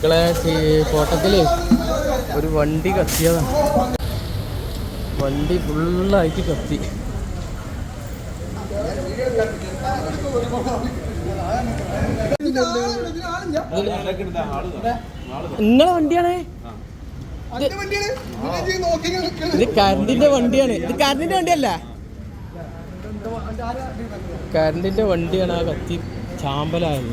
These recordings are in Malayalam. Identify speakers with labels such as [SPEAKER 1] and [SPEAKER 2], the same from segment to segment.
[SPEAKER 1] മക്കളെ ഫോട്ടത്തിൽ ഒരു വണ്ടി കത്തിയതാണ് വണ്ടി ഫുള്ളായിട്ട് കത്തി. നിങ്ങളെ വണ്ടിയാണേ? ഇത് കരണ്ടിന്റെ വണ്ടിയാണ്. ഇത് കരണ്ടിന്റെ വണ്ടിയല്ല. കരണ്ടിന്റെ വണ്ടിയാണ് ആ കത്തി ചാമ്പലായത്.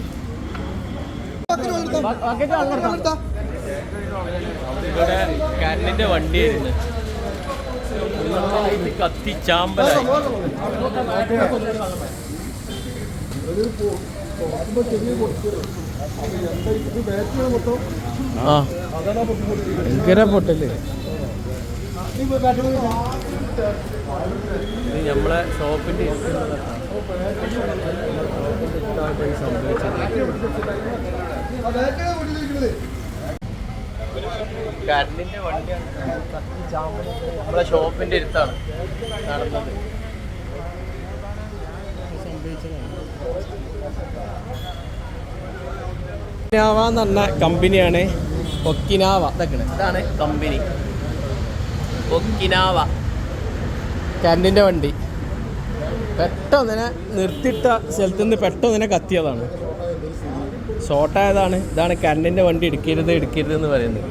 [SPEAKER 1] ഇവിടെ കറണ്ടിന്റെ വണ്ടിയായിരുന്നു കത്തി ചാമ്പലായി ആ. ഭയങ്കര പൊട്ടൽ. ഇത് നമ്മളെ ഷോപ്പിന്റെ കരണ്ടിന്റെ വണ്ടിയാണ്. നമ്മളെ ഷോപ്പിന്റെ അടുത്താണ് നടന്നത്. ഒക്കിനാവ എന്ന് പറഞ്ഞ കമ്പനിയാണ് ഒക്കിനാവ. ഇതൊക്കെ ഇതാണ് കമ്പനി. ഒക്കിനാവ. കരണ്ടിന്റെ വണ്ടി. പെട്ടെന്ന് തന്നെ നിർത്തിയിട്ട സ്ഥലത്ത് നിന്ന് പെട്ടെന്ന് തന്നെ കത്തിയതാണ്. ഷോർട്ടായതാണ് ഇതാണ് കറണ്ടിന്റെ വണ്ടി എടുക്കരുത് എടുക്കരുത് എന്ന് പറയുന്നത്.